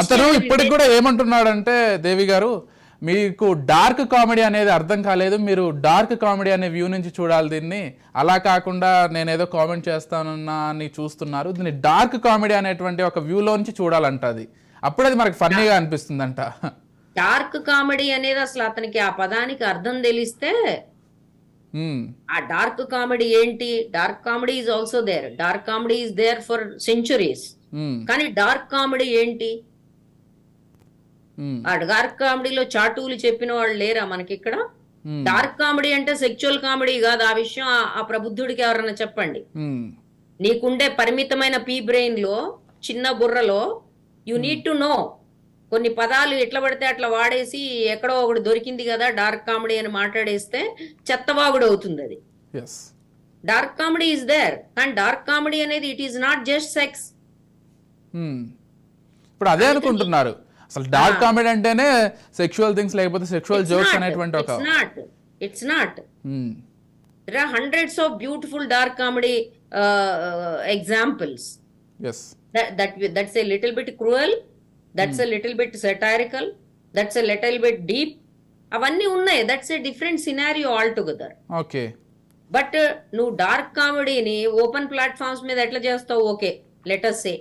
అతను ఇప్పటికి కూడా ఏమంటున్నాడంటే దేవి గారు మీకు డార్క్ కామెడీ అనేది అర్థం కాలేదు. మీరు డార్క్ కామెడీ అనే వ్యూ నుంచి చూడాలి దీన్ని. అలా కాకుండా నేను ఏదో కామెంట్ చేస్తానన్నా అని చూస్తున్నారు. దీన్ని డార్క్ కామెడీ అనేటువంటి ఒక వ్యూలో నుంచి చూడాలంట అది. అప్పుడు అది మనకి ఫన్నీగా అనిపిస్తుందంట. డార్క్ కామెడీ అనేది అసలు అతనికి ఆ పదానికి అర్థం తెలిస్తే ఆ డార్క్ కామెడీ ఏంటి? Dark comedy is also there dark comedy is there for centuries కానీ డార్క్ కామెడీ ఏంటి? ఉమ్, ఆ డార్క్ కామెడీలో చాటువులు చెప్పిన వాళ్ళు లేరా మనకి ఇక్కడ ఉమ్, డార్క్ కామెడీ అంటే సెక్చువల్ కామెడీ కాదు ఆ విషయం ఆ- ప్రబుద్ధుడికి ఎవరన్నా చెప్పండి. నీకుండే పరిమితమైన పీ బ్రెయిన్లో చిన్న బుర్రలో యు నీడ్ టు నో కొన్ని పదాలు ఎట్లా పడితే అట్లా వాడేసి ఎక్కడో ఒకటి దొరికింది కదా డార్క్ కామెడీ అని మాట్లాడేస్తే చెత్తవాగుడు అవుతుంది అది డార్క్ కామెడీ ఇస్ దేర్ కానీ డార్క్ కామెడీ అనేది it is not just sex. ఇప్పుడు అదే అనుకుంటున్నారు. అసలు డార్క్ కామెడీ అంటేనే సెక్షువల్ థింగ్స్ లేకపోతే సెక్షువల్ జోక్స్ అనేటువంటి ఒక it's not there are hundreds of beautiful dark comedy examples that that's a little bit cruel. That's a little bit satirical. That's a little bit deep. అవన్నీ ఉన్నాయి. That's a different scenario all together okay but నువ్వు dark కామెడీని open platforms మీద ఎట్లా చేస్తావు? Okay let's సే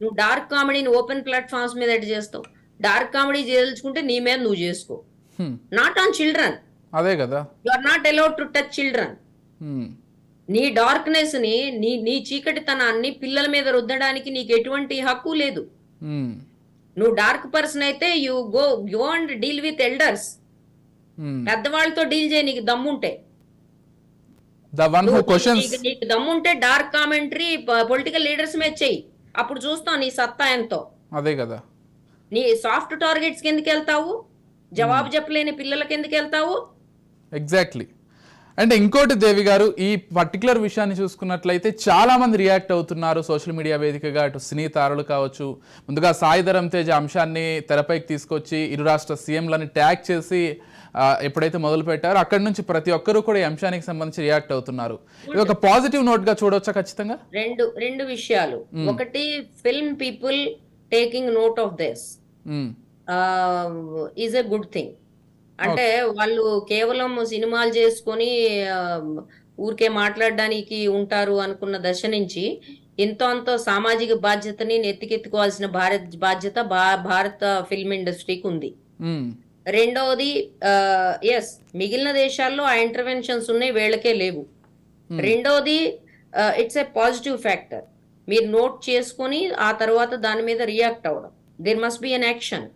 నువ్వు dark కామెడీని open platforms మీద ఎట్లా చేస్తావు? డార్క్ కామెడీ చేయదలుచుకుంటే నీ మీద నువ్వు చేసుకో. నాట్ ఆన్ చిల్డ్రన్ అదే కదా. You are not allowed to touch children నీ డార్క్నెస్ని నీ నీ చీకటితనాన్ని పిల్లల మీద రుద్దడానికి నీకు ఎటువంటి హక్కు లేదు. ఉమ్, నువ్వు డార్క్ పర్సన్ అయితే you go go and deal with elders. పెద్దవాళ్ళతో డీల్ చేయి నీకు దమ్ముంటే. ద వన్ హూ క్వశ్చన్స్ నీకు నీకు దమ్ముంటే డార్క్ కామెంటరీ పొలిటికల్ లీడర్స్ మీద చెయ్యి అప్పుడు చూస్తావు నీ సత్తా ఎంతో. అదే కదా. నీ సాఫ్ట్ టార్గెట్స్ కిందకి వెళ్తావు జవాబు చెప్పలేని పిల్లలకి ఎందుకు వెళ్తావు ఎగ్జాక్ట్లీ. అంటే ఇంకోటి దేవి గారు ఈ పర్టికులర్ విషయాన్ని చూసుకున్నట్లయితే చాలా మంది రియాక్ట్ అవుతున్నారు సోషల్ మీడియా వేదికగా. అటు సినీ తారలు కావచ్చు ముందుగా సాయిధరం తేజ అంశాన్ని తెరపైకి తీసుకొచ్చి ఇరు రాష్ట్ర సీఎంలని ట్యాగ్ చేసి ఎప్పుడైతే మొదలు పెట్టారో అక్కడి నుంచి ప్రతి ఒక్కరూ కూడా ఈ అంశానికి సంబంధించి రియాక్ట్ అవుతున్నారు. ఇది ఒక పాజిటివ్ నోట్గా చూడొచ్చా ఖచ్చితంగా? రెండు రెండు విషయాలు. ఒకటి film people taking note of this is a good thing అంటే వాళ్ళు కేవలం సినిమాలు చేసుకొని ఊరికే మాట్లాడడానికి ఉంటారు అనుకున్న దశ నుంచి ఎంతో అంతో సామాజిక బాధ్యతని నెత్తికెత్తుకోవాల్సిన భారత్ బాధ్యత భారత ఫిల్మ్ ఇండస్ట్రీకి ఉంది రెండవది ఎస్ మిగిలిన దేశాల్లో ఆ ఇంటర్వెన్షన్స్ ఉన్నాయి వీళ్ళకే లేవు. రెండవది ఇట్స్ ఎ పాజిటివ్ ఫ్యాక్టర్ మీరు నోట్ చేసుకొని ఆ తర్వాత దాని మీద రియాక్ట్ అవ్వడం. There must be an action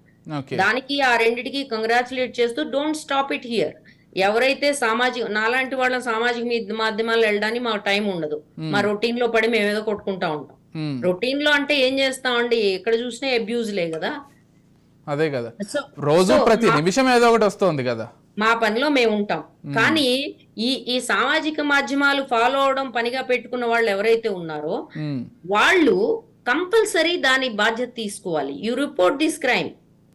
దానికి ఆ రెండిటికి కంగ్రాచులేట్ చేస్తూ డోంట్ స్టాప్ ఇట్ హియర్ ఎవరైతే సామాజిక నాలాంటి వాళ్ళ సామాజిక మీ- మాధ్యమాల్లో వెళ్ళడానికి మాకు టైం ఉండదు. మా రొటీన్లో పడి మేము ఏదో కొట్టుకుంటా ఉంటాం. ఉమ్, రొటీన్లో అంటే ఏం చేస్తామండి? ఎక్కడ చూసినా అబ్యూజ్లే కదా. అదే కదా. రోజు ప్రతి నిమిషం ఏదో ఒకటి వస్తుంది కదా. మా పనిలో మేము ఉంటాం. కానీ ఈ ఈ సామాజిక మాధ్యమాలు ఫాలో అవడం పనిగా పెట్టుకున్న వాళ్ళు ఎవరైతే ఉన్నారో వాళ్ళు కంపల్సరీ దాని బాధ్యత తీసుకోవాలి. యు రిపోర్ట్ దిస్ క్రైమ్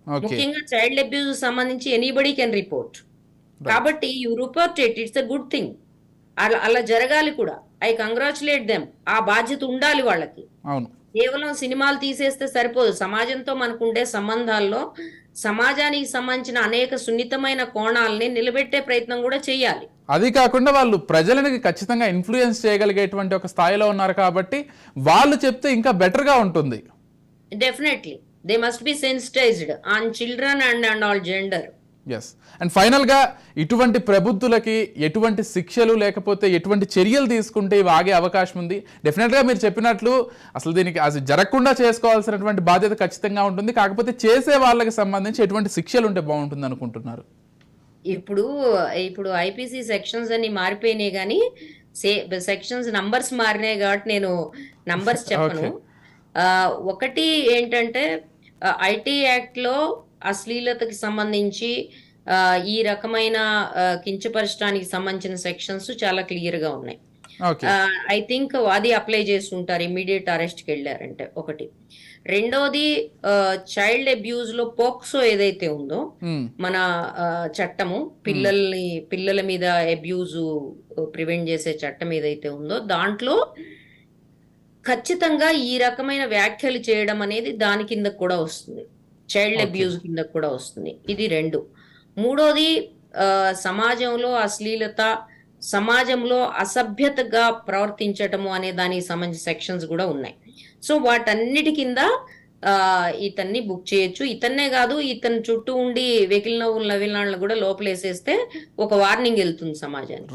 ముఖ్యంగా చైల్డ్ అబ్యూజ్ సంబంధించి ఎనీబడి కెన్ రిపోర్ట్ కాబట్టి you report it it's a good thing అలా అలా జరగాలి కూడా. ఐ కంగ్రాచులేట్ దెమ్ ఆ బాధ్యత ఉండాలి వాళ్ళకి. అవును. కేవలం సినిమాలు తీసేస్తే సరిపోదు. సమాజంతో మనకుండే సంబంధాల్లో సమాజానికి సంబంధించిన అనేక సున్నితమైన కోణాలని నిలబెట్టే ప్రయత్నం కూడా చేయాలి. అది కాకుండా వాళ్ళు ప్రజలని ఖచ్చితంగా ఇన్ఫ్లుయెన్స్ చేయగలిగేటువంటి ఒక స్థాయిలో ఉన్నారు కాబట్టి వాళ్ళు చెప్తే ఇంకా బెటర్గా ఉంటుంది. Definitely they must be sensitized on children and and all genders and ఫైనల్గా ఇటువంటి ప్రబుద్ధులకి ఎటువంటి శిక్షలు లేకపోతే ఎటువంటి చర్యలు తీసుకుంటే ఇవి ఆగే అవకాశం ఉంది. డెఫినెట్గా మీరు చెప్పినట్లు అసలు దీనికి అది జరగకుండా చేసుకోవాల్సినటువంటి బాధ్యత ఖచ్చితంగా ఉంటుంది. కాకపోతే చేసే వాళ్ళకి సంబంధించి ఎటువంటి శిక్షలు ఉంటే బాగుంటుంది అనుకుంటున్నారు. ఇప్పుడు ఇప్పుడు ఐపీసీ సెక్షన్స్ అన్ని మారిపోయినాయి కానీ సెక్షన్స్ నంబర్స్ మారినాయి కాబట్టి నేను నంబర్స్ చెప్పను. ఒకటి ఏంటంటే ఐటీ యాక్ట్లో అశ్లీలతకి సంబంధించి ఈ రకమైన కించపరచడానికి సంబంధించిన సెక్షన్స్ చాలా క్లియర్గా ఉన్నాయి ఐ థింక్ అది అప్లై చేసుకుంటారు ఇమీడియట్ అరెస్ట్కి వెళ్ళారంటే ఒకటి. రెండోది చైల్డ్ అబ్యూజ్లో పోక్సో ఏదైతే ఉందో మన చట్టము పిల్లల్ని పిల్లల మీద అబ్యూజ్ ప్రివెంట్ చేసే చట్టం ఏదైతే ఉందో దాంట్లో ఖచ్చితంగా ఈ రకమైన వ్యాఖ్యలు చేయడం అనేది దాని కింద కూడా వస్తుంది. చైల్డ్ అబ్యూజ్ కింద కూడా వస్తుంది. ఇది రెండు. మూడోది ఆ, సమాజంలో అశ్లీలత సమాజంలో అసభ్యతగా ప్రవర్తించటము అనే దానికి సంబంధించిన సెక్షన్స్ కూడా ఉన్నాయి. సో వాటన్నిటి కింద ఆ, ఇతన్ని బుక్ చేయొచ్చు. ఇతన్నే కాదు ఇతని చుట్టూ ఉండి వెకిల్ నవ్వులు నవిలినాళ్ళు కూడా లోపలేసేస్తే ఒక వార్నింగ్ వెళ్తుంది సమాజానికి.